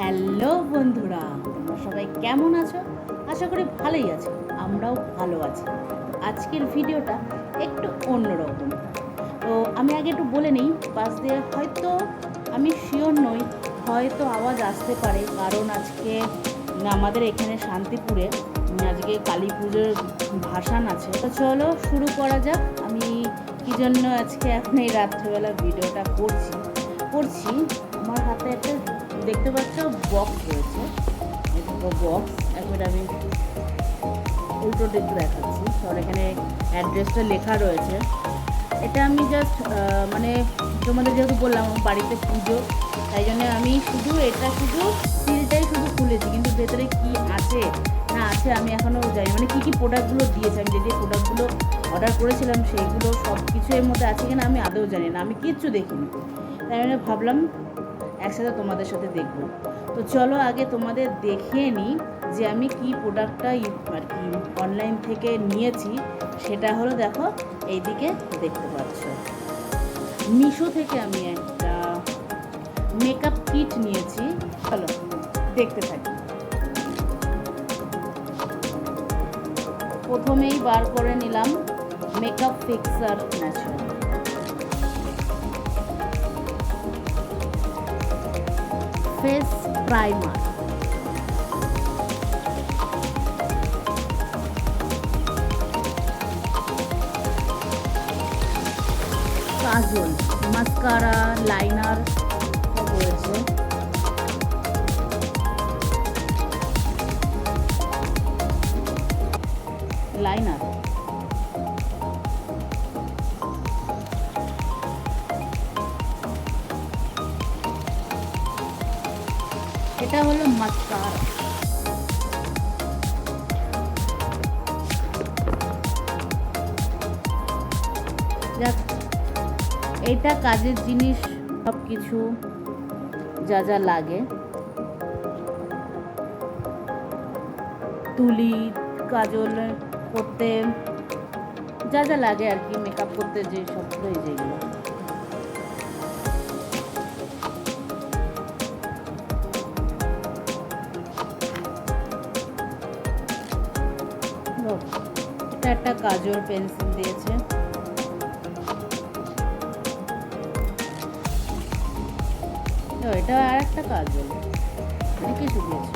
Hello বন্ধুরা, তোমরা সবাই কেমন আছো? আশা করি ভালোই আছো, আমরাও ভালো আছি। আজকের ভিডিওটা একটু অন্যরকম। তো আমি আগে একটু বলে নিই পাশ দিয়ে হয়তো আমি শিওর নই, হয়তো আওয়াজ আসতে পারে, কারণ আজকে আমাদের এখানে শান্তিপুরে, আজকে কালী পুজোর ভাসান আছে। তো চলো শুরু করা যাক। আমি কি জন্য আজকে এখন এই রাত্রেবেলা ভিডিওটা করছি? করছি, আমার হাতে একটা দেখতে পাচ্ছ বক্স রয়েছে। বক্স একবার আমি উল্টো দিক দেখাচ্ছি। আর এখানে অ্যাড্রেসটা লেখা রয়েছে। এটা আমি জাস্ট মানে তোমাদের যেহেতু বললাম, আমার বাড়িতে পুজো, তাই জন্য আমি শুধু এটা শুধু সিলটাই শুধু খুলেছি কিন্তু ভেতরে কি আছে, না আছে, আমি এখনও জানি মানে কী কী প্রোডাক্টগুলো দিয়েছে, আমি যে যে প্রোডাক্টগুলো অর্ডার করেছিলাম, সেইগুলো সব কিছু এর মধ্যে আছে কিনা আমি আদৌ জানি না। আমি কিচ্ছু দেখিনি। তাই জন্য ভাবলাম একসাথে তোমাদের সাথে দেখব। তো চলো আগে তোমাদের দেখিয়ে নিই যে আমি কি প্রোডাক্টটা আর কি অনলাইন থেকে নিয়েছি। সেটা হলো দেখো, এইদিকে দেখতে পাচ্ছ। মিশো থেকে আমি একটা মেকআপ কিট নিয়েছি। চলো, দেখতে থাকি। প্রথমেই বার করে নিলাম makeup fixer natural face primer kajal mascara liner রয়েছে লাইনার এটা হলো মাস্কারা। এটা কাজের জিনিস সব কিছু যা যা লাগে। তুলি, কাজল করতে, যা যা লাগে আর কি মেকআপ করতে যে সবগুলোই যেগুলো এটা একটা কাজল পেন্সিল দিয়েছে। তো এটা আর একটা কাজল অনেক কিছু দিয়েছে।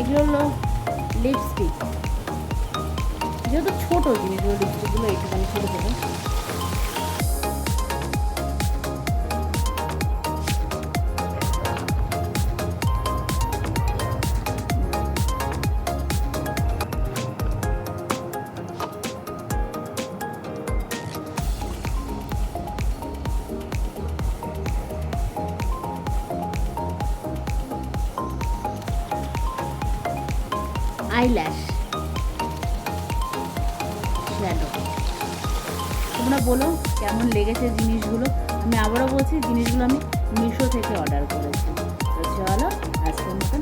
এগুলো হলো লিপস্টিক যেহেতু ছোট জিনিসগুলো লিপস্টিকগুলো একটুখানি আইল্যাশ শ্যাডো তোমরা বলো কেমন লেগেছে জিনিসগুলো। আমি আবারও বলছি, জিনিসগুলো আমি মিশো থেকে অর্ডার করেছি। তো চলো আজকের মতন